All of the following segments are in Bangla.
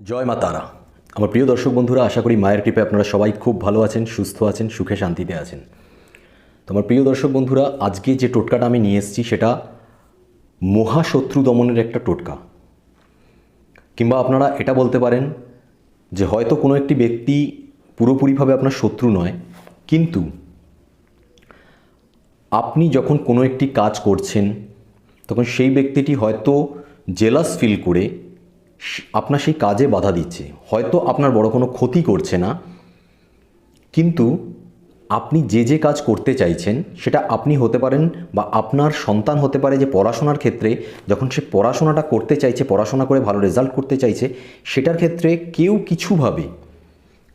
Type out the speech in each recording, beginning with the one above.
জয় মা তারা। আমার প্রিয় দর্শক বন্ধুরা, আশা করি মায়ের কৃপে আপনারা সবাই খুব ভালো আছেন, সুস্থ আছেন, সুখে শান্তিতে আছেন। তো আমার প্রিয় দর্শক বন্ধুরা, আজকে যে টোটকাটা আমি নিয়ে এসেছি সেটা মহাশত্রু দমনের একটা টোটকা। কিংবা আপনারা এটা বলতে পারেন যে হয়তো কোনো একটি ব্যক্তি পুরোপুরিভাবে আপনার শত্রু নয়, কিন্তু আপনি যখন কোনো একটি কাজ করছেন, তখন সেই ব্যক্তিটি হয়তো জেলাস ফিল করে আপনার সেই কাজে বাধা দিচ্ছে। হয়তো আপনার বড় কোনো ক্ষতি করছে না। কিন্তু আপনি যে যে কাজ করতে চাইছেন, সেটা আপনি হতে পারেন বা আপনার সন্তান হতে পারে যে পড়াশোনার ক্ষেত্রে, যখন সে পড়াশোনাটা করতে চাইছে, পড়াশোনা করে ভালো রেজাল্ট করতে চাইছে, সেটার ক্ষেত্রে কেউ কিছুভাবে,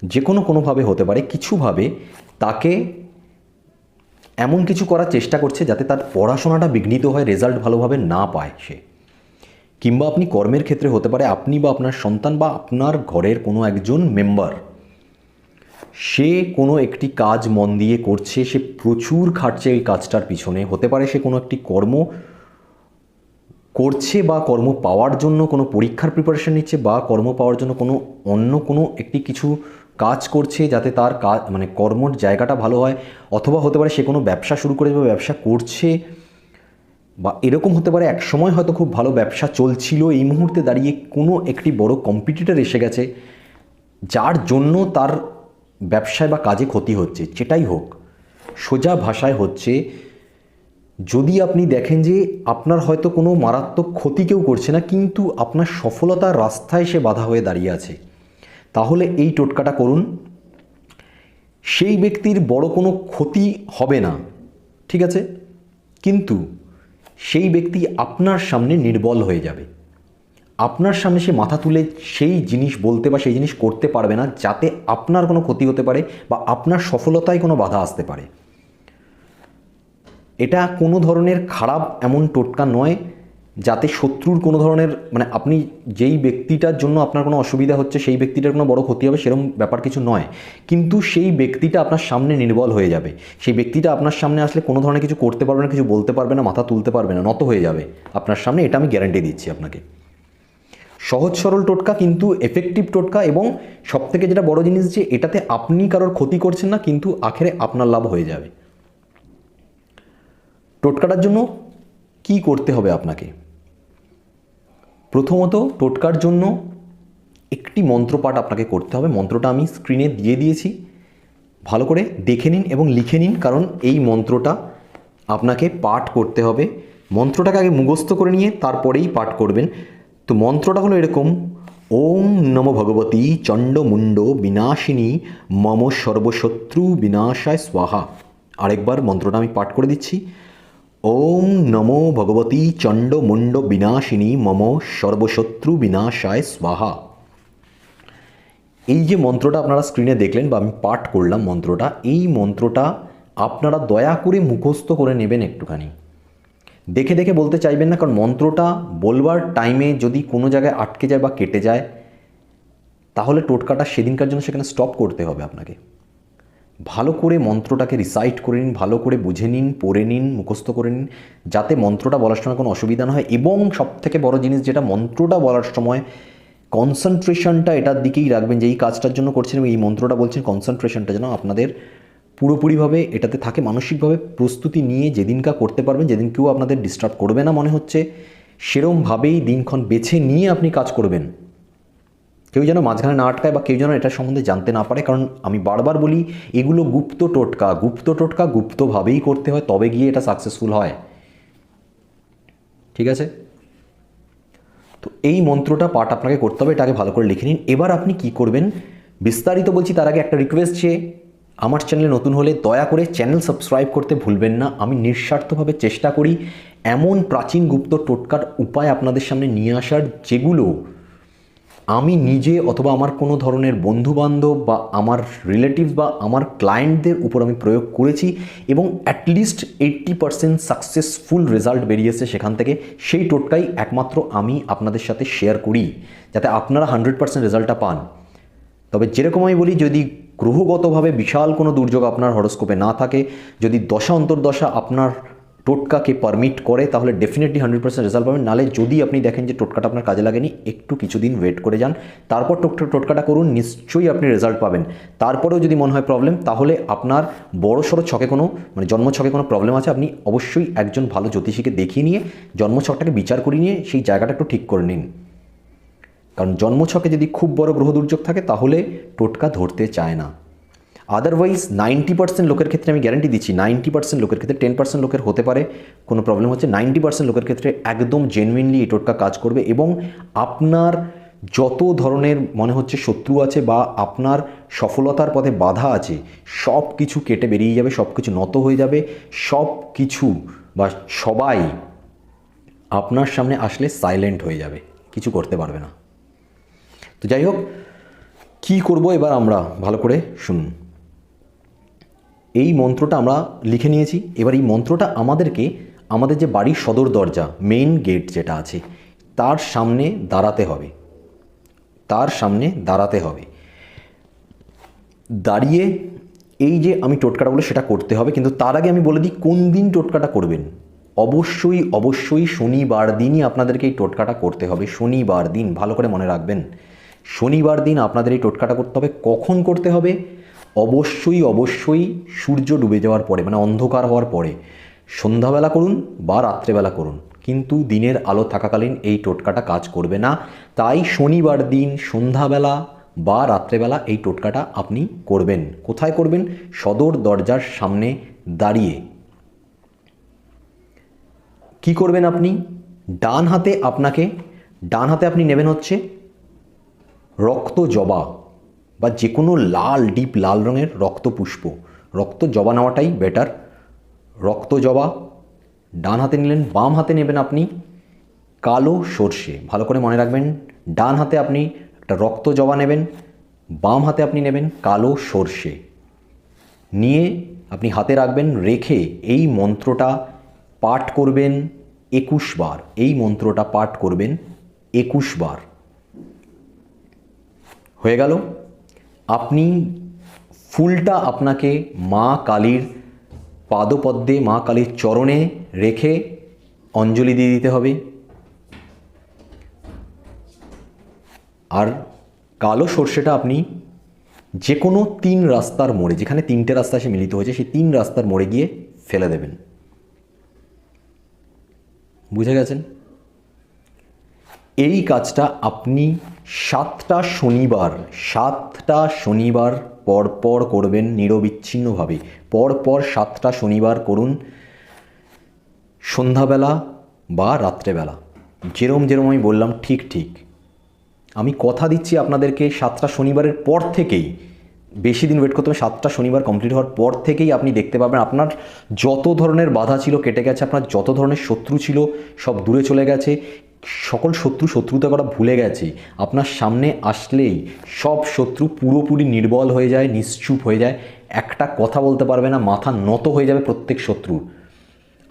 যে কোনো কোনোভাবে হতে পারে, কিছুভাবে তাকে এমন কিছু করার চেষ্টা করছে যাতে তার পড়াশোনাটা বিঘ্নিত হয় রেজাল্ট ভালোভাবে না পায় সে। কিংবা আপনি কর্মের ক্ষেত্রে হতে পারে আপনি বা আপনার সন্তান বা আপনার ঘরের কোনো একজন মেম্বার। সে কোনো একটি কাজ মন দিয়ে করছে, সে প্রচুর খাটছে এই কাজটার পিছনে। হতে পারে সে কোনো একটি কর্ম করছে বা কর্ম পাওয়ার জন্য কোনো পরীক্ষার প্রিপারেশন নিচ্ছে বা কর্ম পাওয়ার জন্য কোনো অন্য কোনো একটি কিছু কাজ করছে যাতে তার কাজ মানে কর্মর জায়গাটা ভালো হয়। অথবা হতে পারে সে কোনো ব্যবসা শুরু করে বা ব্যবসা করছে। বা এরকম হতে পারে এক সময় হয়তো খুব ভালো ব্যবসা চলছিল, এই মুহূর্তে দাঁড়িয়ে কোনো একটি বড় কম্পিটিটার এসে গেছে, যার জন্য তার ব্যবসায় বা কাজে ক্ষতি হচ্ছে। যেটাই হোক, সোজা ভাষায় হচ্ছে, যদি আপনি দেখেন যে আপনার হয়তো কোনো মারাত্মক ক্ষতি কেউ করছে না, কিন্তু আপনার সফলতার রাস্তায় সে বাধা হয়ে দাঁড়িয়ে আছে, তাহলে এই টোটকাটা করুন। সেই ব্যক্তির বড় কোনো ক্ষতি হবে না, ঠিক আছে? কিন্তু সেই ব্যক্তি আপনার সামনে নির্বল হয়ে যাবে। আপনার সামনে সে মাথা তুলে সেই জিনিস বলতে বা সেই জিনিস করতে পারবে না, যাতে আপনার কোনো ক্ষতি হতে পারে বা আপনার সফলতায় কোনো বাধা আসতে পারে। এটা কোনো ধরনের খারাপ এমন টোটকা নয় যাতে শত্রুর কোনো ধরনের মানে আপনি যেই ব্যক্তিটার জন্য আপনার কোনো অসুবিধা হচ্ছে, সেই ব্যক্তিটার কোনো বড় ক্ষতি হবে সেরকম ব্যাপার কিছু নয়। কিন্তু সেই ব্যক্তিটা আপনার সামনে নির্বল হয়ে যাবে। সেই ব্যক্তিটা আপনার সামনে আসলে কোনো ধরনের কিছু করতে পারবে না, কিছু বলতে পারবে না, মাথা তুলতে পারবে না, নত হয়ে যাবে। আপনার সামনে এটা আমি গ্যারান্টি দিচ্ছি আপনাকে। সহজ সরল টোটকা কিন্তু এফেক্টিভ টোটকা এবং সবথেকে যেটা বড় জিনিস যে এটাতে আপনি কারোর ক্ষতি করছেন না, কিন্তু আখেরে আপনার লাভ হয়ে যাবে। টোটকাটার জন্য কি করতে হবে আপনাকে? প্রথমত টোটকার জন্য একটি মন্ত্রপাঠ আপনাকে করতে হবে। মন্ত্রটা আমি স্ক্রিনে দিয়ে দিয়েছি। ভালো করে দেখে নিন এবং লিখে নিন, কারণ এই মন্ত্রটা আপনাকে পাঠ করতে হবে। মন্ত্রটাকে আগে মুখস্থ করে নিয়ে তারপরেই পাঠ করবেন। তো মন্ত্রটা হলো এরকম, ওম নম ভগবতী চণ্ডমুণ্ড বিনাশিনী মম সর্বশত্রু বিনাশায় স্বাহা। আরেকবার মন্ত্রটা আমি পাঠ করে দিচ্ছি। ওম নমো ভগবতী চণ্ডমুণ্ড বিনাশিনী মম সর্বশত্রু বিনাশায় স্বাহা। এই যে মন্ত্রটা আপনারা স্ক্রিনে দেখলেন বা আমি পাঠ করলাম মন্ত্রটা, এই মন্ত্রটা আপনারা দয়া করে মুখস্থ করে নেবেন একটুখানি। দেখে দেখে বলতে চাইবেন না, কারণ মন্ত্রটা বলবার টাইমে যদি কোনো জায়গায় আটকে যায় বা কেটে যায়, তাহলে টোটকাটা সেদিনকার জন্য সেখানে স্টপ করতে হবে আপনাকে। ভালো করে মন্ত্রটাকে রিসাইট করে নিন, ভালো করে বুঝে নিন, পড়ে নিন, মুখস্থ করে নিন, যাতে মন্ত্রটা বলার সময় কোনো অসুবিধা না হয় এবং সবথেকে বড় জিনিস যেটা মন্ত্রটা বলার সময় কনসেন্ট্রেশনটা এটার দিকেই রাখবেন যে এই কাজটার জন্য করছেন এবং এই মন্ত্রটা বলছেন কনসেন্ট্রেশনটা যেন আপনাদের পুরোপুরিভাবে এটাতে থাকে মানসিকভাবে। প্রস্তুতি নিয়ে যেদিনকা করতে পারবেন, যেদিন কেউ আপনাদের ডিস্টার্ব করবে না মনে হচ্ছে, সেরমভাবেই দিনক্ষণ বেছে নিয়ে আপনি কাজ করবেন। কেউ যেন মাঝখানে না আটকায় বা কেউ যেন এটা সম্বন্ধে জানতে না পারে, কারণ আমি বারবার বলি, এগুলো গুপ্ত টোটকা গুপ্ত টোটকা গুপ্তভাবেই করতে হয়, তবে গিয়ে এটা সাকসেসফুল হয়। ঠিক আছে? তো এই মন্ত্রটা পাঠ আপনাকে করতে হবে এটাকে ভালো করে লিখে নিন। এবার আপনি কি করবেন? বিস্তারিত বলছি, তার আগে একটা রিকোয়েস্ট যে, আমার চ্যানেলে নতুন হলে দয়া করে চ্যানেল সাবস্ক্রাইব করতে ভুলবেন না। আমি নিঃস্বার্থভাবে চেষ্টা করি, এমন প্রাচীন গুপ্ত টোটকার উপায় আপনাদের সামনে নিয়ে আসার, যেগুলো আমি নিজে অথবা আমার কোনো ধরনের বন্ধুবান্ধব বা আমার রিলেটিভস বা আমার ক্লায়েন্টদের উপর আমি প্রয়োগ করেছি এবং at least eighty percent successful result বেরিয়েছে সেখান থেকে। সেই টোটকাই একমাত্র আমি আপনাদের সাথে শেয়ার করি, যাতে আপনারা হান্ড্রেড পারসেন্ট রেজাল্টটা পান। তবে যেরকম আমি বলি, যদি গ্রহগতভাবে বিশাল কোনো দুর্যোগ আপনার হরস্কোপে না থাকে, যদি দশা অন্তর্দশা আপনার টোটকাকে পারমিট করে, তাহলে ডেফিনেটলি হান্ড্রেড পার্সেন্ট রেজাল্ট পাবেন। নালে যদি আপনি দেখেন যে টোটকাটা আপনার কাজে লাগেনি, একটু কিছুদিন ওয়েট করে যান। তারপর টোটকা টোটকাটা করুন, নিশ্চয়ই আপনি রেজাল্ট পাবেন। তারপরেও যদি মনে হয় প্রবলেম তাহলে আপনার বড় সড়ো ছকে কোনো মানে জন্ম ছকে কোনো প্রবলেম আছে, আপনি অবশ্যই একজন ভালো জ্যোতিষীকে দেখিয়ে নিয়ে জন্ম ছকটাকে বিচার করে নিয়ে, সেই জায়গাটা একটু ঠিক করে নিন। কারণ জন্মছকে যদি খুব বড় গ্রহ দুর্যোগ থাকে, তাহলে টোটকা ধরতে চায় না। আদারওয়াইজ নাইনটি পার্সেন্ট লোকের ক্ষেত্রে আমি গ্যারান্টি দিচ্ছি নাইনটি পার্সেন্ট লোকের ক্ষেত্রে টেন পার্সেন্ট লোকের হতে পারে। কোনো প্রবলেম হচ্ছে নাইনটি পার্সেন্ট লোকের ক্ষেত্রে একদম জেনুইনলি এই টোটকা কাজ করবে এবং আপনার যত ধরনের মনে হচ্ছে শত্রু আছে বা আপনার সফলতার পথে বাধা আছে, সব কিছু কেটে বেরিয়ে যাবে, সব কিছু নত হয়ে যাবে, সব কিছু বা সবাই আপনার সামনে আসলে সাইলেন্ট হয়ে যাবে, কিছু করতে পারবে না। তো যাই হোক, কী করব এবার আমরা? ভালো করে শুনুন। এই মন্ত্রটা আমরা লিখে নিয়েছি। এবার এই মন্ত্রটা আমাদেরকে আমাদের যে বাড়ির সদর দরজা মেইন গেট যেটা আছে, তার সামনে দাঁড়াতে হবে। তার সামনে দাঁড়াতে হবে। দাঁড়িয়ে এই যে আমি টোটকাটা বলে সেটা করতে হবে, কিন্তু তার আগে আমি বলে দিই কোন দিন টোটকাটা করবেন। অবশ্যই অবশ্যই শনিবার দিনই আপনাদেরকে এই টোটকাটা করতে হবে। শনিবার দিন, ভালো করে মনে রাখবেন। শনিবার দিন আপনাদের এই টোটকাটা করতে হবে। কখন করতে হবে? অবশ্যই অবশ্যই সূর্য ডুবে যাওয়ার পরে মানে অন্ধকার হওয়ার পরে, সন্ধ্যাবেলা করুন বা রাত্রেবেলা করুন। কিন্তু দিনের আলো থাকাকালীন এই টোটকাটা কাজ করবে না। তাই শনিবার দিন সন্ধ্যাবেলা বা রাত্রেবেলা এই টোটকাটা আপনি করবেন। কোথায় করবেন? সদর দরজার সামনে দাঁড়িয়ে। কি করবেন আপনি? ডান হাতে আপনাকে, ডান হাতে আপনি নেবেন হচ্ছে রক্ত জবা। বা যে কোনো লাল, ডিপ লাল রঙের রক্ত পুষ্প। রক্ত জবা নেওয়াটাই বেটার রক্ত জবা, ডান হাতে নিলেন, বাম হাতে নেবেন আপনি কালো সর্ষে। ভালো করে মনে রাখবেন, ডান হাতে আপনি একটা রক্ত জবা নেবেন, বাম হাতে আপনি নেবেন কালো সর্ষে। নিয়ে আপনি হাতে রাখবেন, রেখে এই মন্ত্রটা পাঠ করবেন একুশ বার। এই মন্ত্রটা পাঠ করবেন একুশ বার। হয়ে গেল? আপনি ফুলটা আপনাকে মা কালীর পাদপদ্মে, মা কালীর চরণে রেখে অঞ্জলি দিয়ে দিতে হবে। আর কালো সর্ষেটা আপনি যে কোনো তিন রাস্তার মোড়ে, যেখানে তিনটে রাস্তা এসে মিলিত হয়েছে, সেই তিন রাস্তার মোড়ে গিয়ে ফেলে দেবেন। বুঝে গেছেন? এই কাজটা আপনি সাতটা শনিবার সাতটা শনিবার পর পর করবেন নিরবিচ্ছিন্নভাবে। পর পর সাতটা শনিবার করুন সন্ধ্যাবেলা বা রাত্রেবেলা। যেরম যেরম আমি বললাম, ঠিক ঠিক। আমি কথা দিচ্ছি আপনাদেরকে সাতটা শনিবারের পর থেকেই। বেশি দিন ওয়েট করতে হবে, সাতটা শনিবার কমপ্লিট হওয়ার পর থেকেই আপনি দেখতে পাবেন আপনার যত ধরনের বাধা ছিল, কেটে গেছে, আপনার যত ধরনের শত্রু ছিল, সব দূরে চলে গেছে। সকল শত্রু শত্রুতা করা ভুলে গেছে। আপনার সামনে আসলেই সব শত্রু পুরোপুরি নির্বল হয়ে যায়, নিশ্চুপ হয়ে যায়। একটা কথা বলতে পারবে না, মাথা নত হয়ে যাবে প্রত্যেক শত্রু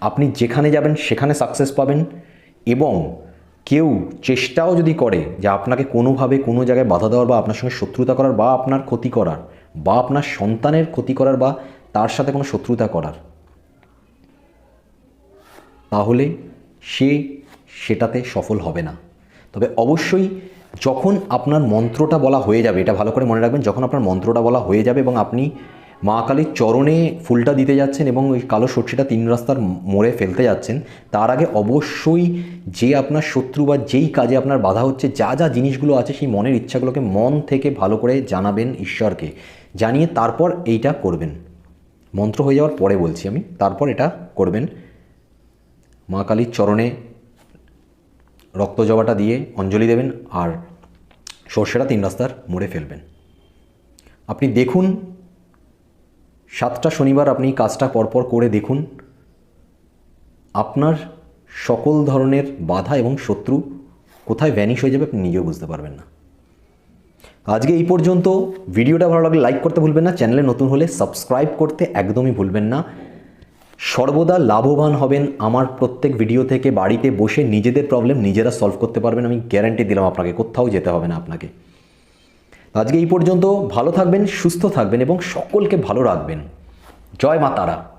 আপনি যেখানে যাবেন, সেখানে সাকসেস পাবেন এবং কেউ চেষ্টাও যদি করে যে আপনাকে কোনোভাবে কোনো জায়গায় বাধা দেওয়ার বা আপনার সঙ্গে শত্রুতা করার বা আপনার ক্ষতি করার বা আপনার সন্তানের ক্ষতি করার বা তার সাথে কোনো শত্রুতা করার, তাহলে সে সেটাতে সফল হবে না। তবে অবশ্যই যখন আপনার মন্ত্রটা বলা হয়ে যাবে, এটা ভালো করে মনে রাখবেন, যখন আপনার মন্ত্রটা বলা হয়ে যাবে এবং আপনি মা কালীর চরণে ফুলটা দিতে যাচ্ছেন এবং ওই কালো সর্ষেটা তিন রাস্তার মোড়ে ফেলতে যাচ্ছেন, তার আগে অবশ্যই যে আপনার শত্রু বা যেই কাজে আপনার বাধা হচ্ছে, যা যা জিনিসগুলো আছে সেই মনের ইচ্ছাগুলোকে মন থেকে ভালো করে জানাবেন ঈশ্বরকে। জানিয়ে তারপর এইটা করবেন। মন্ত্র হয়ে যাওয়ার পরে বলছি আমি, তারপর এটা করবেন। মা কালীর চরণে রক্ত জবাটা দিয়ে অঞ্জলি দেবেন আর সর্ষেটা তিন রাস্তার মোড়ে ফেলবেন। আপনি দেখুন, সাতটা শনিবার আপনি কাজটা পরপর করে দেখুন। আপনার সকল ধরনের বাধা এবং শত্রু কোথায় ভ্যানিশ হয়ে যাবে আপনি নিজেও বুঝতে পারবেন না। আজকে এই পর্যন্ত। ভিডিওটা ভালো লাগলে লাইক করতে ভুলবেন না। চ্যানেলে নতুন হলে সাবস্ক্রাইব করতে একদমই ভুলবেন না। সর্বদা লাভবান হবেন আমার প্রত্যেক ভিডিও থেকে বাড়িতে বসে নিজেদের প্রবলেম নিজেরা সলভ করতে পারবেন, আমি গ্যারান্টি দিলাম আপনাকে, কোথাও যেতে হবে না আপনাকে। আজকে এই পর্যন্ত ভালো থাকবেন, সুস্থ থাকবেন এবং সকলকে ভালো রাখবেন। জয় মা তারা।